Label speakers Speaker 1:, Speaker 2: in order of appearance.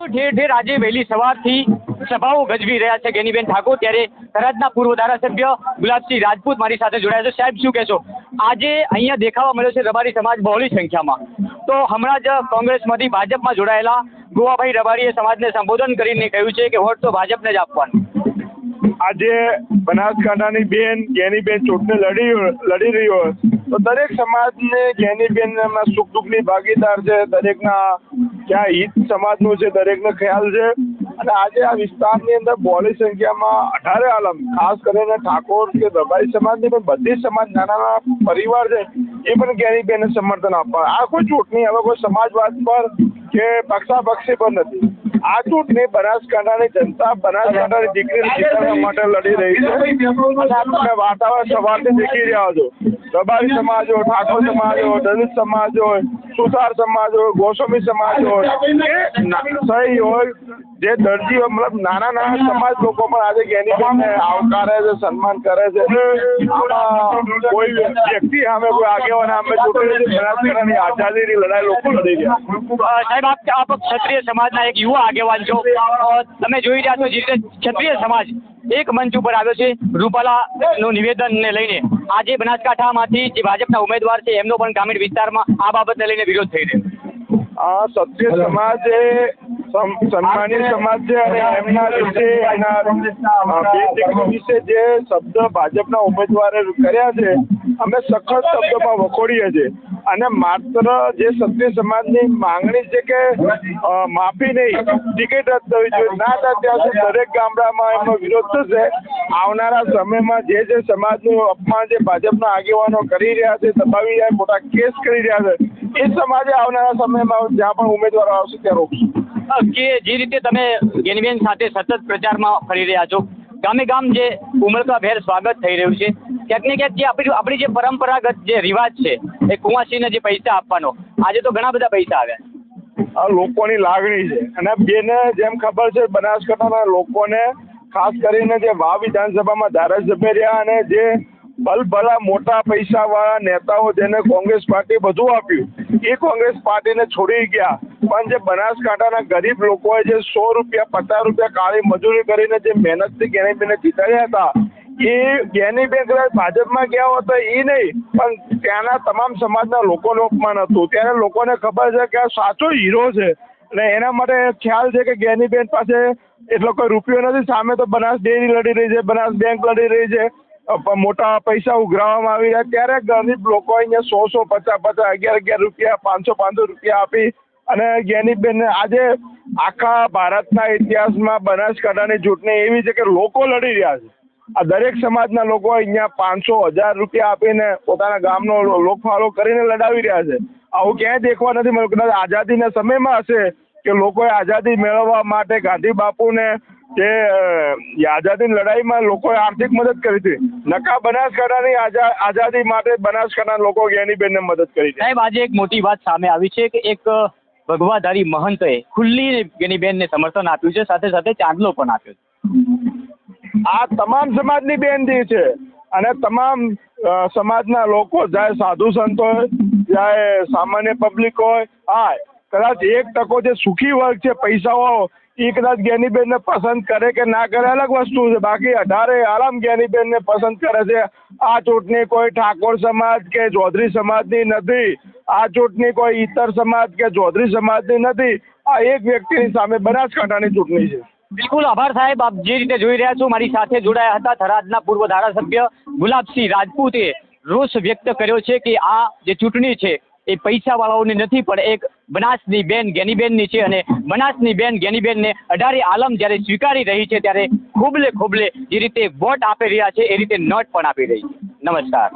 Speaker 1: ઠેર ઠેર આજે વહેલી સવારથી સભાઓ ગજવી રહ્યા છે ગેનીબેન ઠાકોર. ત્યારે થરાદના પૂર્વ ધારાસભ્ય ગુલાબસિંહ રાજપૂત મારી સાથે જોડાયા છે. સાહેબ, શું કહેશો? આજે અહીંયા દેખાવા મળ્યો છે રબારી સમાજ બહોળી સંખ્યામાં. તો હમણાં જ કોંગ્રેસમાંથી ભાજપમાં જોડાયેલા ગોવાભાઈ રબારીએ સમાજને સંબોધન કરીને કહ્યું છે કે વોટ તો ભાજપને જ આપવાનું.
Speaker 2: આજે બનાસકાંઠાની બેન ગેનીબેન ચૂંટણી લડી લડી રહ્યો તો દરેક સમાજને જ્ઞાનીબેન એમના સુખ દુઃખની ભાગીદાર છે, દરેકના ક્યાં હિત સમાજનું છે, દરેકનો ખ્યાલ છે. અને આજે આ વિસ્તારની અંદર બોલી સંખ્યામાં અઢારે આલમ, ખાસ કરીને ઠાકોર કે દબાઈ સમાજની પણ બધી સમાજ નાના નાના પરિવાર છે, એ પણ જ્ઞાનીબેનને સમર્થન આપવા. આ કોઈ ચૂંટણી હવે કોઈ સમાજવાદ પર કે પક્ષાપક્ષી પર નથી. આ ચૂંટણી બનાસકાંઠાની જનતા બનાસકાંઠાની દીકરીને જીતાડવા માટે લડી રહી છે. તમે વાતાવરણ સવારથી દેખી રહ્યા છો. રબારી સમાજ હોય ઠાકોર સમાજ હોય દલિત સમાજ હોય સુથાર સમાજ હોય ગોસ્વામી સમાજ હોય કે સહી હોય જે દરજી હોય મતલબ નાના નાના સમાજ લોકો પણ આજે જ્ઞાનીબેનને આવકારે છે સન્માન કરે છે કોઈ વ્યક્તિ સામે કોઈ આગેવાન સામે ચૂંટણી. આઝાદીની લડાઈ લોકો લડી રહ્યા
Speaker 1: સાહેબ આપ આપ ક્ષત્રિય સમાજના એક યુવા આગેવાન છો તમે જોઈ રહ્યા છો જે રીતે ક્ષત્રિય સમાજ એક મંચ ઉપર આવ્યો છે રૂપાલાનું નિવેદનને લઈને. આજે બનાસકાંઠામાંથી જે ભાજપના ઉમેદવાર છે, એમનો પણ ગ્રામીણ વિસ્તારમાં આ બાબતને લઈને વિરોધ થઈ રહ્યો
Speaker 2: આ સત્ય સમાજ સમ- સમાજ છે અને એમના વિશે એના અ, વિશે જે શબ્દ ભાજપના ઉમેદવારે કર્યા છે અમે સખત શબ્દોમાં વખોડીએ છીએ. અને માત્ર જે સત્ય સમાજની માંગણી છે કે માફી નહીં ટિકિટ રદ થવી જોઈએ ના થાય ત્યાં સુધી દરેક ગામડામાં એમનો વિરોધ થશે. આવનારા સમયમાં જે જે સમાજનું અપમાન જે ભાજપના આગેવાનો કરી રહ્યા છે દબાવી રહ્યા મોટા કેસ કરી રહ્યા છે એ સમાજે આવનારા સમયમાં જ્યાં પણ ઉમેદવારો આવશે ત્યાં રોકશું.
Speaker 1: કે જે રીતે તમે ગેનીબેન સાથે સતત પ્રચારમાં ફરી રહ્યા છો ગામે ગામ જે ઉમળકાભેર સ્વાગત થઈ રહ્યું છે ક્યાંક ને ક્યાંક જે આપણી આપણી જે પરંપરાગત જે રિવાજ છે એ કુંવાસીને જે પૈસા આપવાનો આજે તો ઘણા બધા પૈસા આવ્યા.
Speaker 2: આ લોકોની લાગણી છે. અને બેને જેમ ખબર છે બનાસકાંઠાના લોકોને ખાસ કરીને જે વાવ વિધાનસભામાં ધારાસભ્ય રહ્યા અને જે ભલભલા મોટા પૈસાવાળા નેતાઓ જેને કોંગ્રેસ પાર્ટી બધું આપ્યું, એ કોંગ્રેસ પાર્ટીને છોડી ગયા. પણ જે બનાસકાંઠાના ગરીબ લોકોએ જે સો રૂપિયા, પચાસ રૂપિયા કાળી મજૂરી કરીને જે મહેનતથી જ્ઞાનીબેનને જીતાડ્યા હતા, એ જ્ઞાનીબેન કદાચ ભાજપમાં ગયા હોતા એ નહીં, પણ ત્યાંના તમામ સમાજના લોકોનું અપમાન હતું. ત્યારે લોકોને ખબર છે કે આ સાચો હીરો છે. અને એના માટે ખ્યાલ છે કે જ્ઞાનીબેન પાસે એટલો કોઈ રૂપિયો નથી. સામે તો બનાસ ડેરી લડી રહી છે, બનાસ બેંક લડી રહી છે. મોટા પૈસા ઉઘરાવવામાં આવી રહ્યા. ત્યારે ગરીબ લોકો અહીંયા સો સો, પચાસ પચાસ, અગિયાર અગિયાર રૂપિયા, પાંચસો પાંચસો રૂપિયા આપી અને જ્ઞાનીબેન આજે આખા ભારતના ઇતિહાસમાં બનાસકાંઠાની ચૂંટણી એવી છે કે લોકો લડી રહ્યા છે. આ દરેક સમાજના લોકો અહીંયા પાંચસો, હજાર રૂપિયા આપીને પોતાના ગામનો લોકફાળો કરીને લડાવી રહ્યા છે. આવું ક્યાંય દેખવા નથી મળ્યું. કદાચ આઝાદીના સમયમાં હશે કે લોકોએ આઝાદી મેળવવા માટે ગાંધી બાપુને અ, આઝાદીની લડાઈમાં લોકોએ આર્થિક મદદ કરી હતી. નકા બનાસકાંઠાની આઝા- આઝાદી માટે બનાસકાંઠાના લોકો જ્ઞાનીબેનને મદદ કરી છે.
Speaker 1: સાહેબ આજે એક મોટી વાત સામે આવી છે કે એક ભગવાધારી મહંતએ ખુલ્લી ગેનીબેનને સમર્થન આપ્યું છે સાથે સાથે ચાંદલો પણ આપ્યો છે.
Speaker 2: આ તમામ સમાજની બેનથી છે અને તમામ સમાજના લોકો ચાહે સાધુ સંત હોય ચાહે સામાન્ય પબ્લિક હોય હા કદાચ એક ટકો જે સુખી વર્ગ છે પૈસાવાળો એ કદાચ જ્ઞાનીબેનને પસંદ કરે કે ના કરે, અલગ વસ્તુ છે. બાકી અઢારે આરામ જ્ઞાનીબેનને પસંદ કરે છે. આ ચૂંટણી કોઈ ઠાકોર સમાજ કે ચૌધરી સમાજની નથી. આ ચૂંટણી કોઈ ઈતર સમાજ કે ચૌધરી સમાજની નથી. આ એક વ્યક્તિની સામે બનાસકાંઠાની ચૂંટણી છે.
Speaker 1: બિલકુલ આભાર સાહેબ. આપ જે રીતે જોઈ રહ્યા છો, મારી સાથે જોડાયા હતા થરાદના પૂર્વ ધારાસભ્ય ગુલાબસિંહ રાજપૂતે રોષ વ્યક્ત કર્યો છે કે આ જે ચૂંટણી છે એ પૈસાવાળાઓની નથી, પણ એક બનાસની બેન, ગેનીબેનની છે અને બનાસની બેન, ગેનીબેનને અઢારે આલમ જ્યારે સ્વીકારી રહી છે, ત્યારે ખૂબલે ખૂબલે જે રીતે વોટ આપી રહ્યા છે, એ રીતે નોટ પણ આપી રહી છે. નમસ્કાર.